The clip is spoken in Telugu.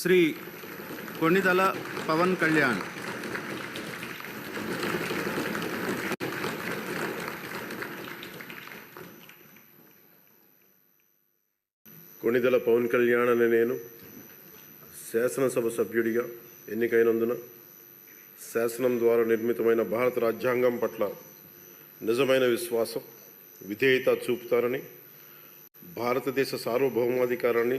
శ్రీ కొణిదల పవన్ కళ్యాణ్. కొణిదల పవన్ కళ్యాణ్ అనే నేను శాసనసభ సభ్యుడిగా ఎన్నికైనందున శాసనం ద్వారా నిర్మితమైన భారత రాజ్యాంగం పట్ల నిజమైన విశ్వాసం విధేయత చూపుతారని భారతదేశ సార్వభౌమాధికారాన్ని